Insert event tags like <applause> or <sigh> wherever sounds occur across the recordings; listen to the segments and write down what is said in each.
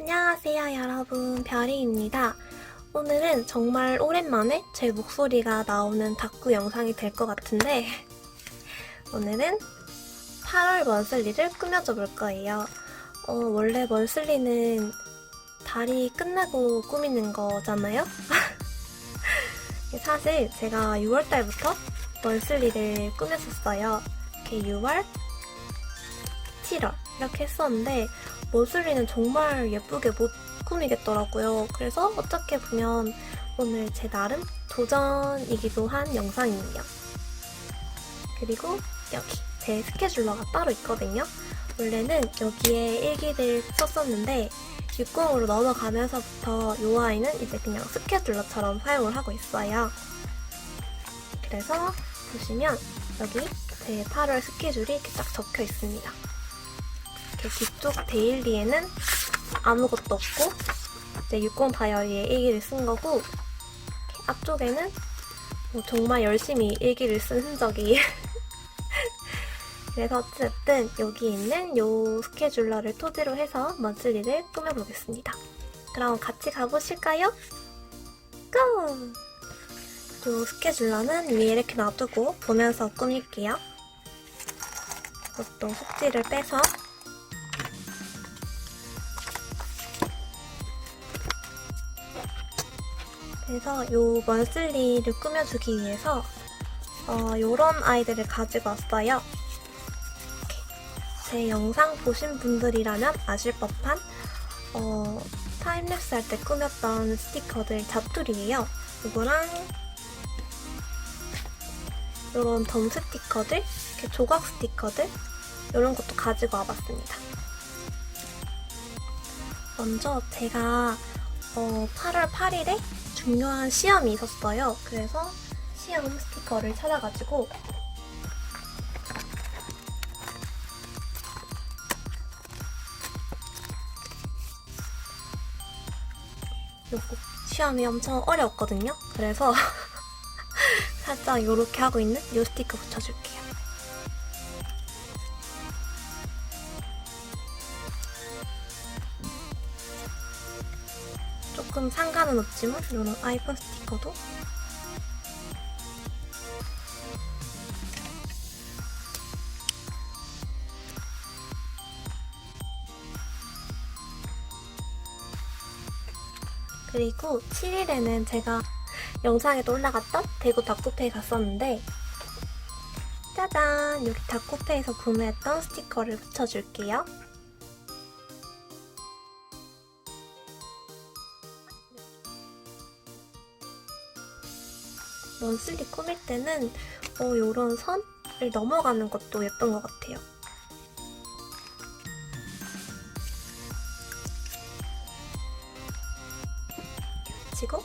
안녕하세요 여러분 별이입니다. 오늘은 정말 오랜만에 제 목소리가 나오는 다꾸 영상이 될 것 같은데 <laughs> 오늘은 8월 먼슬리를 꾸며줘 볼 거예요. 어, 원래 먼슬리는 달이 끝나고 꾸미는 거잖아요? <laughs> 사실 제가 6월달부터 먼슬리를 꾸몄었어요. 이렇게 6월, 7월 이렇게 했었는데 머슬리는 정말 예쁘게 못 꾸미겠더라고요. 그래서 어떻게 보면 오늘 제 나름 도전이기도 한 영상이에요. 그리고 여기 제 스케줄러가 따로 있거든요. 원래는 여기에 일기를 썼었는데 60으로 넘어가면서부터 이 아이는 이제 그냥 스케줄러처럼 사용을 하고 있어요. 그래서 보시면 여기 제 8월 스케줄이 이렇게 딱 적혀 있습니다. 이렇게 뒤쪽 데일리에는 아무것도 없고 이제 60 다이어리에 일기를 쓴 거고 앞쪽에는 뭐 정말 열심히 일기를 쓴 흔적이 <laughs> 그래서 어쨌든 여기 있는 요 스케줄러를 토지로 해서 먼슬리를 꾸며보겠습니다. 그럼 같이 가보실까요? 고! 요 스케줄러는 위에 이렇게 놔두고 보면서 꾸밀게요. 이것도 속지를 빼서 그래서 요 먼슬리를 꾸며주기 위해서 어, 요런 아이들을 가지고 왔어요. 제 영상 보신 분들이라면 아실 법한 어, 타임랩스 할 때 꾸몄던 스티커들 자투리예요. 이거랑 요런 덤 스티커들, 이렇게 조각 스티커들 이런 것도 가지고 와봤습니다. 먼저 제가 어, 8월 8일에 중요한 시험이 있었어요. 그래서 시험 스티커를 찾아가지고 시험이 엄청 어려웠거든요. 그래서 <laughs> 살짝 이렇게 하고 있는 요 스티커 붙여줄게요. 상관은 없지만 이런 아이폰 스티커도 그리고 7일에는 제가 영상에도 올라갔던 대구 닭코페에 갔었는데 짜잔! 여기 닭코페에서 구매했던 스티커를 붙여줄게요. 먼슬리 꾸밀 때는 어, 이런 선을 넘어가는 것도 예쁜 것 같아요. 치고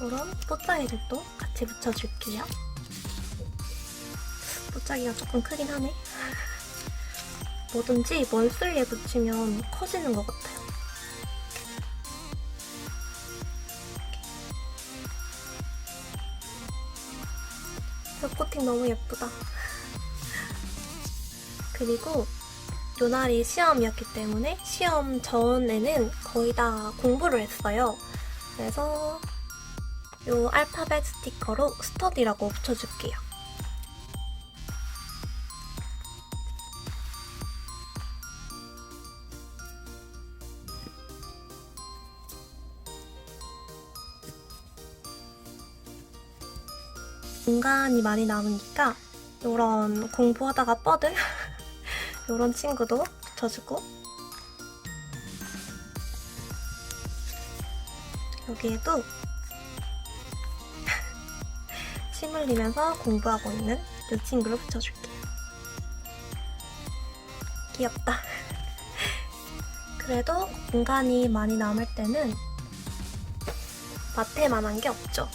이런 뽀짜기들도 같이 붙여줄게요. 뽀짜기가 조금 크긴 하네. 뭐든지 먼슬리에 붙이면 커지는 것 같아요. 벽 코팅 너무 예쁘다. <laughs> 그리고 요 날이 시험이었기 때문에 시험 전에는 거의 다 공부를 했어요. 그래서 요 알파벳 스티커로 스터디라고 붙여줄게요. 공간이 많이 남으니까 이런 공부하다가 뻗은 이런 <laughs> 친구도 붙여주고 여기에도 <laughs> 침 흘리면서 공부하고 있는 이 친구를 붙여줄게요. 귀엽다. <laughs> 그래도 공간이 많이 남을 때는 마테만 한 게 없죠.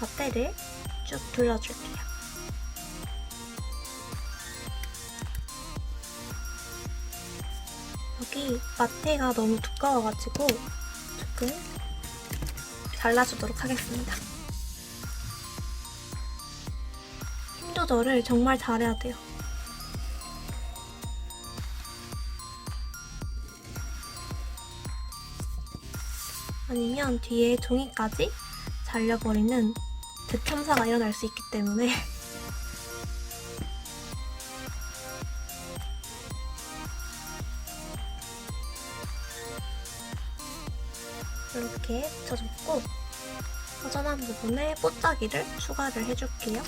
마테를 쭉 둘러줄게요. 여기 마테가 너무 두꺼워가지고 조금 잘라주도록 하겠습니다. 조절을 정말 잘해야 돼요. 아니면 뒤에 종이까지 잘려버리는 대참사가 일어날 수 있기 때문에 <laughs> 이렇게 붙여줬고 허전한 부분에 뽀짝이를 추가를 해줄게요.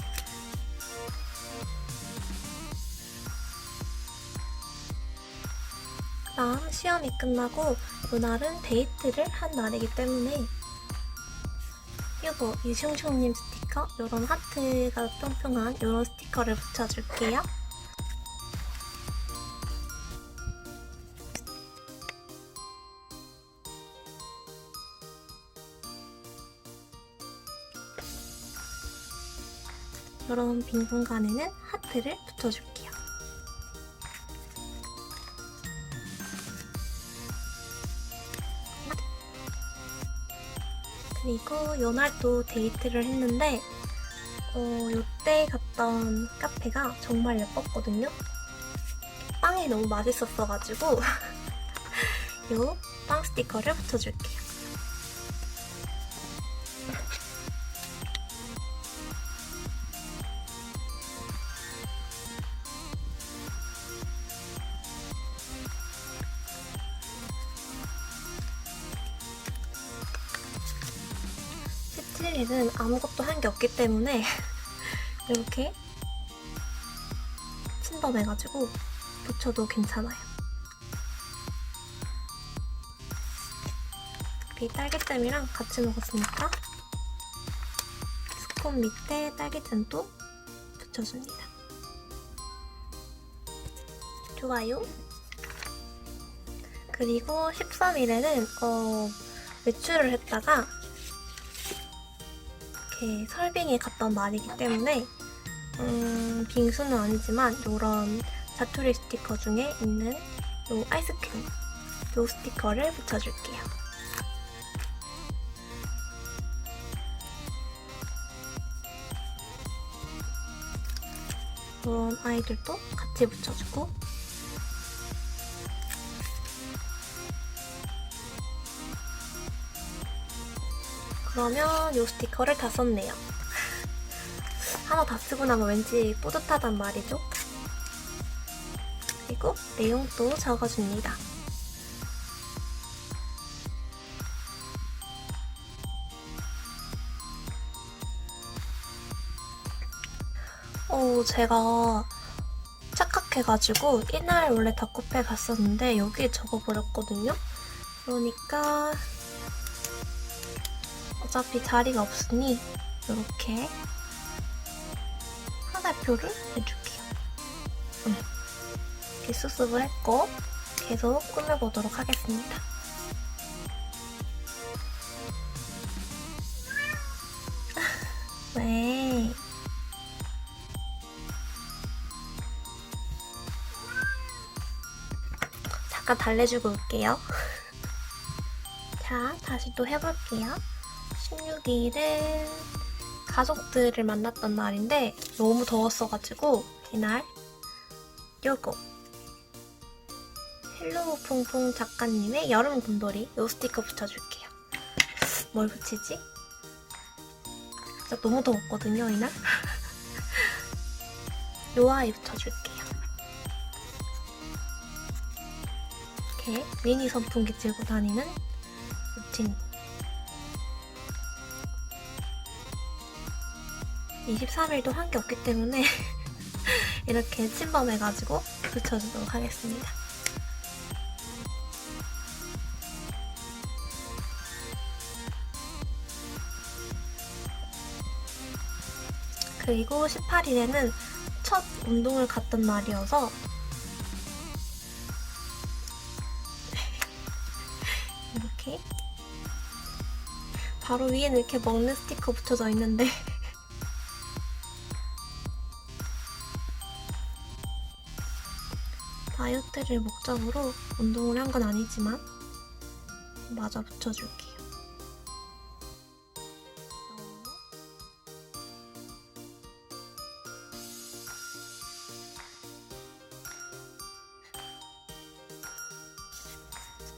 그다음 시험이 끝나고 이날은 데이트를 한 날이기 때문에 이거 이슝슝님 스티커 이런 하트가 뿅뿅한 이런 스티커를 붙여줄게요. 이런 빈 공간에는 하트를 붙여줄게요. 그리고 요날도 데이트를 했는데 어, 요때 갔던 카페가 정말 예뻤거든요. 빵이 너무 맛있었어가지고 <laughs> 요 빵 스티커를 붙여줄게 요. 시트릴은 아무것도 한 게 없기 때문에 <laughs> 이렇게 침범해가지고 붙여도 괜찮아요. 이 딸기잼이랑 같이 먹었으니까 스콘 밑에 딸기잼도 붙여줍니다. 좋아요. 그리고 13일에는 어, 외출을 했다가 이렇게 설빙에 갔던 날이기 때문에 음, 빙수는 아니지만 이런 자투리 스티커 중에 있는 요 아이스크림 요 스티커를 붙여줄게요. 이런 아이들도 같이 붙여주고 그러면 이 스티커를 다 썼네요. 하나 다 쓰고 나면 왠지 뿌듯하단 말이죠. 그리고 내용도 적어줍니다. 어, 제가 착각해가지고 이날 원래 다코페 갔었는데 여기에 적어버렸거든요. 그러니까 어차피 자리가 없으니 이렇게 하나표를 해줄게요. 응. 이렇게 수습을 했고 계속 꾸며보도록 하겠습니다. <laughs> 네. 잠깐 달래주고 올게요. <laughs> 자, 다시 또 해볼게요. 16일은 가족들을 만났던 날인데 너무 더웠어가지고 이날 요거 헬로우 퐁퐁 작가님의 여름 곰돌이 요 스티커 붙여줄게요. 뭘 붙이지? 진짜 너무 더웠거든요 이날. <laughs> 요 아이 붙여줄게요. 이렇게 미니 선풍기 들고 다니는 이친 23일도 한 게 없기 때문에 <laughs> 이렇게 침범해가지고 붙여주도록 하겠습니다. 그리고 18일에는 첫 운동을 갔던 날이어서 <laughs> 이렇게 바로 위에는 이렇게 먹는 스티커 붙여져 있는데 <laughs> 다이어트를 목적으로 운동을 한 건 아니지만 마저 붙여줄게요.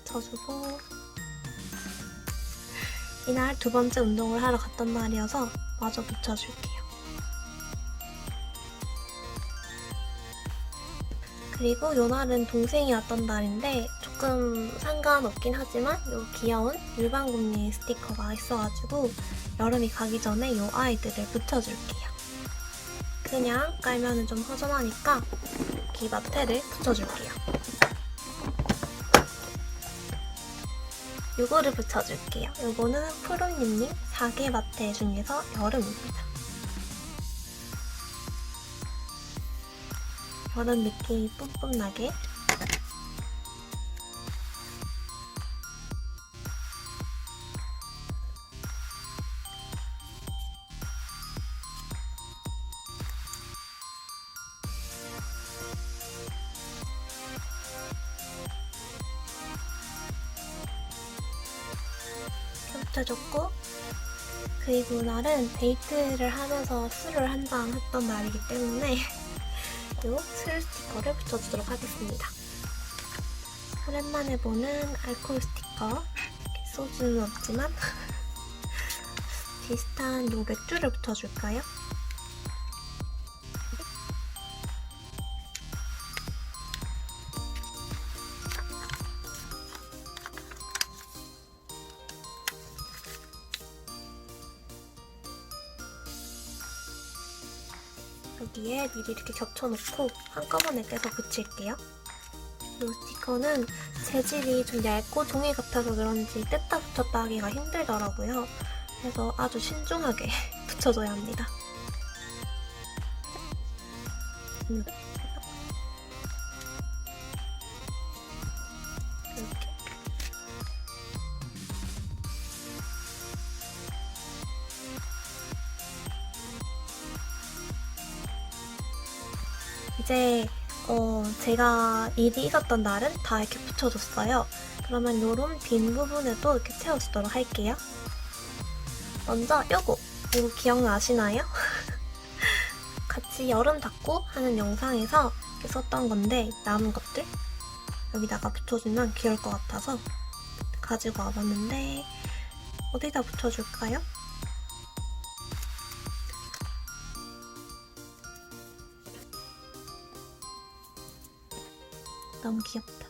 붙여주고 이날 두 번째 운동을 하러 갔던 날이어서 마저 붙여줄게요. 그리고 요 날은 동생이 왔던 날인데 조금 상관없긴 하지만 요 귀여운 일반금리 스티커가 있어가지고 여름이 가기 전에 요 아이들을 붙여줄게요. 그냥 깔면은 좀 허전하니까 이 마테를 붙여줄게요. 요거를 붙여줄게요. 요거는 프로님님 4개 마테 중에서 여름입니다. 여름 느낌이 뿜뿜 나게. 붙여줬고 그리고 그날은 데이트를 하면서 술을 한 잔 했던 날이기 때문에 <laughs> 요술 스티커를 붙여주도록 하겠습니다. 오랜만에 보는 알코올 스티커 소주는 없지만 <laughs> 비슷한 요 맥주를 붙여줄까요? 미리 이렇게 겹쳐놓고 한꺼번에 떼서 붙일게요. 이 스티커는 재질이 좀 얇고 종이 같아서 그런지 뗐다 붙였다 하기가 힘들더라고요. 그래서 아주 신중하게 <laughs> 붙여줘야 합니다. 음. 이제 어, 제가 일이 있었던 날은 다 이렇게 붙여줬어요. 그러면 요런 빈 부분에도 이렇게 채워주도록 할게요. 먼저 요거, 이거 기억나시나요? <laughs> 같이 여름 닦고 하는 영상에서 썼던 건데 남은 것들 여기다가 붙여주면 귀여울 것 같아서 가지고 와봤는데 어디다 붙여줄까요? 너무 귀엽다.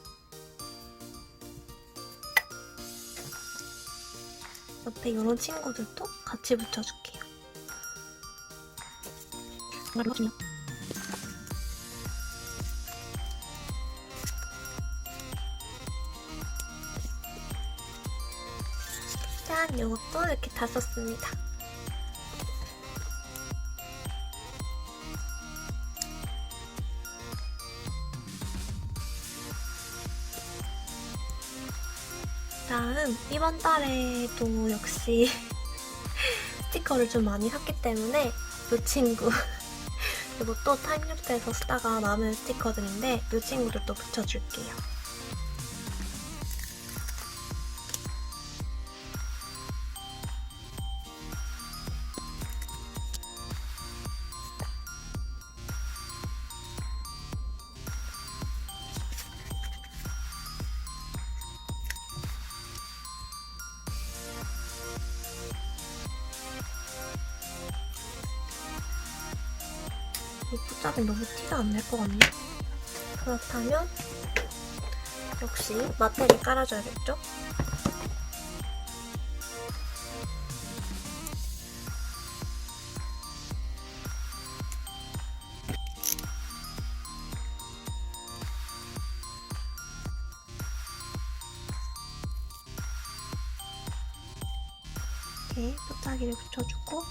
옆에 이런 친구들도 같이 붙여줄게요. 짠! 이것도 이렇게 다 썼습니다. 이번 달에도 역시 <laughs> 스티커를 좀 많이 샀기 때문에 이 친구 <laughs> 그리고 또 타임랩스에서 쓰다가 남은 스티커들인데 이 친구들도 붙여줄게요. 같네. 그렇다면 역시 마테를 깔아줘야겠죠? 이렇게 pot자기를 붙여주고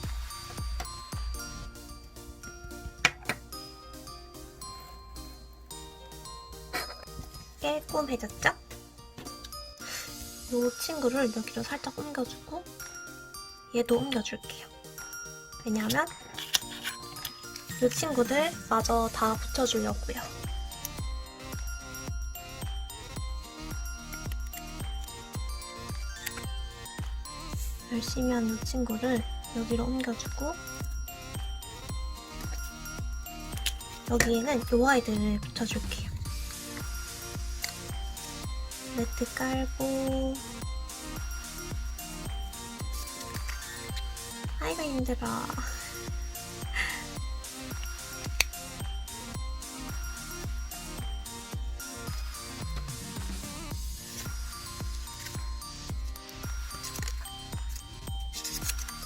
깔끔해졌죠? 이 친구를 여기로 살짝 옮겨주고 얘도 옮겨줄게요. 왜냐면 이 친구들 마저 다 붙여주려고요. 열심히 한 이 친구를 여기로 옮겨주고 여기에는 이 아이들을 붙여줄게요. 매트 깔고. 아이고 힘들어.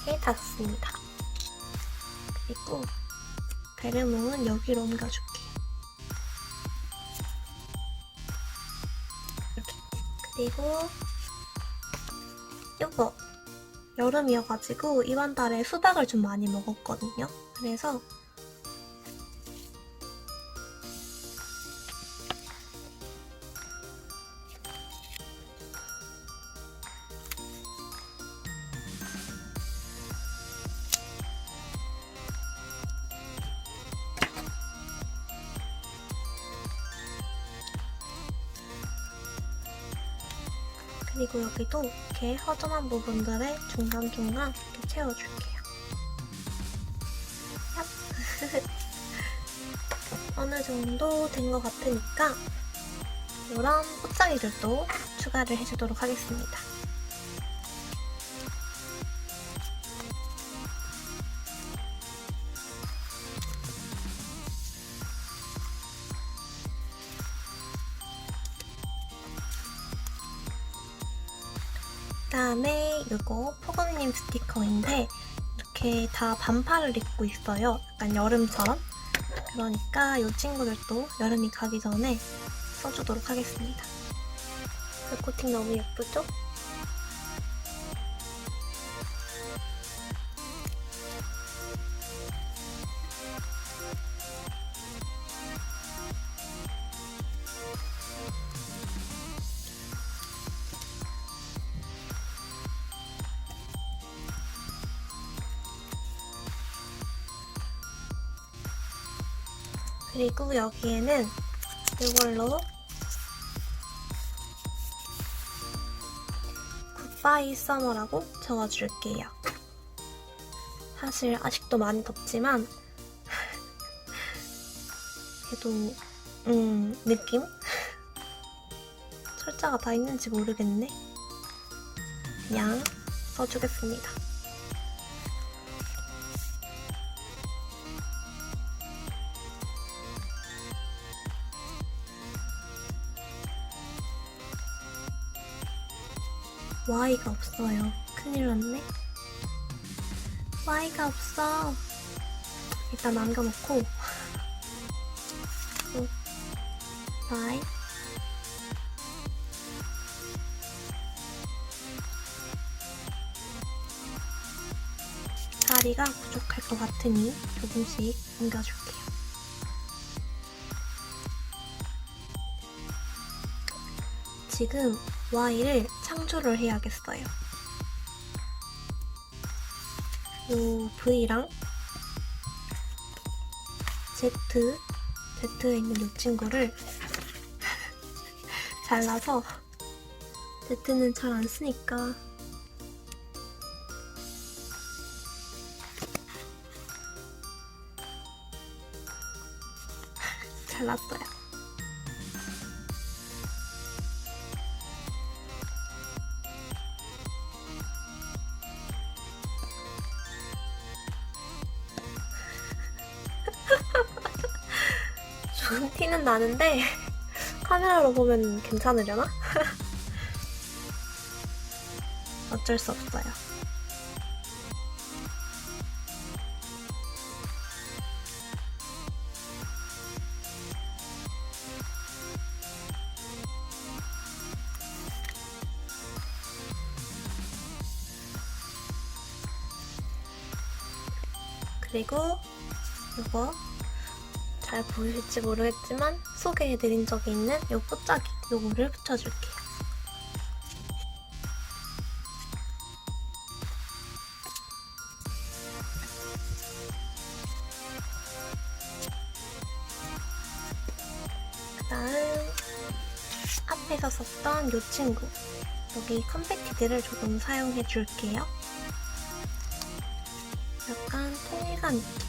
이렇게 닫습니다. 그리고 베르몽은 여기로 옮겨줄게요 그리고 요거 여름이어가지고 이번 달에 수박을 좀 많이 먹었거든요. 그래서 그리고 여기도 이렇게 허전한 부분들에 중간중간 이렇게 채워줄게요. 얍. <laughs> 어느 정도 된 것 같으니까 이런 꽃장이들도 추가를 해주도록 하겠습니다. 이거 포근님 스티커인데 이렇게 다 반팔을 입고 있어요. 약간 여름처럼. 그러니까 이 친구들도 여름이 가기 전에 써주도록 하겠습니다. 그 코팅 너무 예쁘죠? 그리고 여기에는 이걸로 굿바이 서머라고 적어줄게요. 사실 아직도 많이 덥지만 <laughs> 그래도 음 느낌? <laughs> 철자가 다 있는지 모르겠네. 그냥 써주겠습니다. Y가 없어요. 큰일 났네. Y가 없어. 일단 남겨놓고. 또, Y. 자리가 부족할 것 같으니 조금씩 옮겨줄게요. 지금 Y를 창조를 해야겠어요. 요 V랑 Z, Z에 있는 이 친구를 <laughs> 잘라서 Z는 잘 안 쓰니까 <laughs> 잘랐어요. 티는 나는데 카메라로 보면 괜찮으려나? 어쩔 수 없어요. 그리고 이거 잘 보이실지 모르겠지만 소개해드린 적이 있는 이 꽃자기 요거를 붙여줄게요. 그다음 앞에서 썼던 이 친구 여기 컴팩티드를 조금 사용해 줄게요. 약간 통일감 있게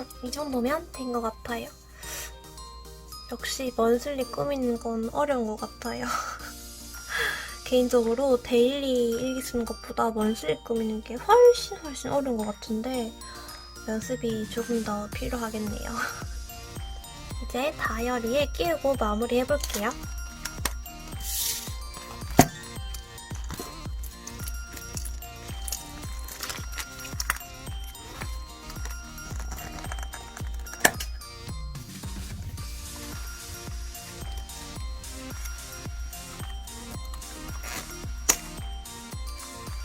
음, 이 정도면 된 것 같아요. 역시 먼슬리 꾸미는 건 어려운 것 같아요. <laughs> 개인적으로 데일리 일기 쓰는 것보다 먼슬리 꾸미는 게 훨씬 훨씬 어려운 것 같은데 연습이 조금 더 필요하겠네요. <laughs> 이제 다이어리에 끼우고 마무리 해볼게요.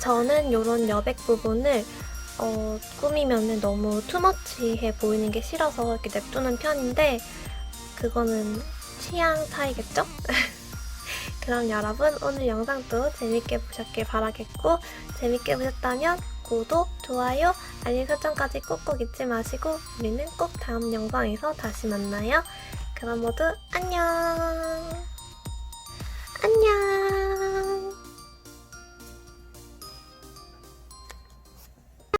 저는 이런 여백 부분을 어, 꾸미면 너무 투머치해 보이는 게 싫어서 이렇게 냅두는 편인데 그거는 취향 차이겠죠? <laughs> 그럼 여러분 오늘 영상도 재밌게 보셨길 바라겠고 재밌게 보셨다면 구독, 좋아요, 알림 설정까지 꼭꼭 잊지 마시고 우리는 꼭 다음 영상에서 다시 만나요. 그럼 모두 안녕! 안녕!